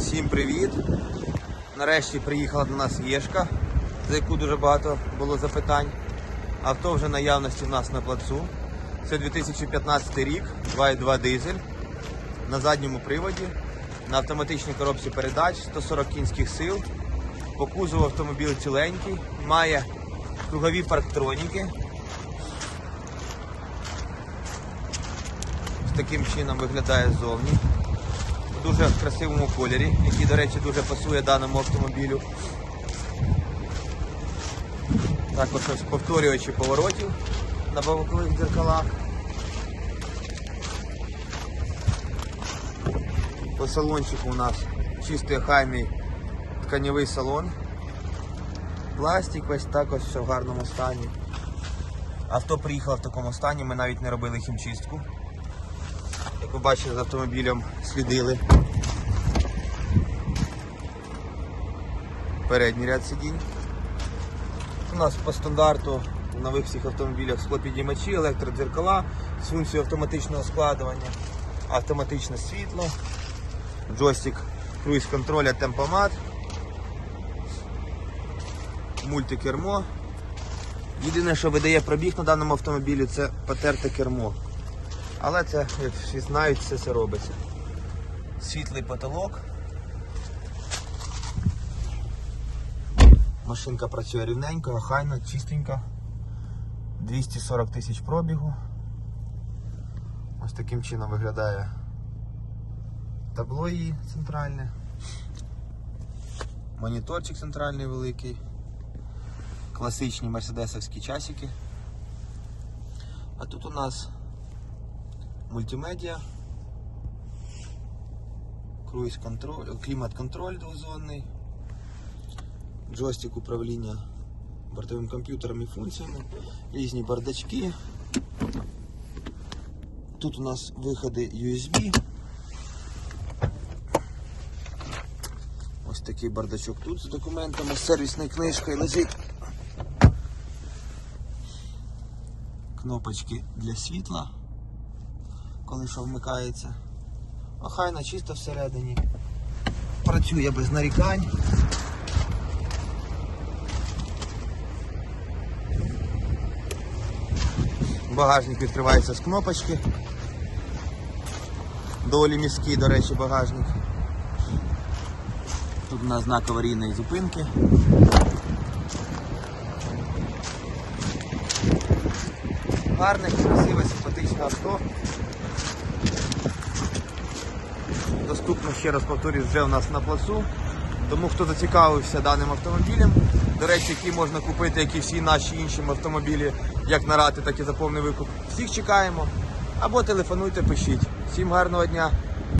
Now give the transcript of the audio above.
Всім привіт! Нарешті приїхала до нас Єшка, за яку дуже багато було запитань. Авто вже наявності в нас на плацу. Це 2015 рік, 2.2 дизель на задньому приводі, на автоматичній коробці передач, 140 кінських сил. По кузову автомобіль ціленький, має кругові парктроніки. Таким чином виглядає ззовні дуже красивому кольорі, який, до речі, дуже пасує даному автомобілю. Також ось повторювачі поворотів на бокових дзеркалах. По салончику у нас чистий охайний тканевий салон. Пластик весь також все в гарному стані. Авто приїхало в такому стані, ми навіть не робили хімчистку. Як ви бачите, з автомобілем слідили. Передній ряд сидінь. У нас по стандарту в нових всіх автомобілях склопідіймачі, електродзеркала з функцією автоматичного складування, автоматичне світло, джойстик круїз контроля темпомат, мультикермо. Єдине, що видає пробіг на даному автомобілі, це потерте кермо. Але це, як всі знають, все це робиться. Світлий потолок. Машинка працює рівненько, охайно, чистенько. 240 тисяч пробігу. Ось таким чином виглядає табло її центральне. Моніторчик центральний великий. Класичні мерседесовські часики. А тут у нас мультимедіа, круїз контроль, клімат контроль двозонний, джойстик управління бортовим комп'ютером і функціями, різні бардачки. Тут у нас виходи USB. Ось такий бардачок тут з документами, з сервісною книжкою лежить. Кнопочки для світла коли що вмикається. Охайно, чисто всередині. Працює без нарікань. Багажник відкривається з кнопочки. Доволі міський, до речі, багажник. Тут у нас знак аварійної зупинки. Гарне, красиве, симпатичне авто. Доступно, ще раз повторюсь, вже у нас на плацу. Тому хто зацікавився даним автомобілем, до речі, який можна купити, як і всі наші інші автомобілі, як на рати, так і за повний викуп. Всіх чекаємо. Або телефонуйте, пишіть. Всім гарного дня!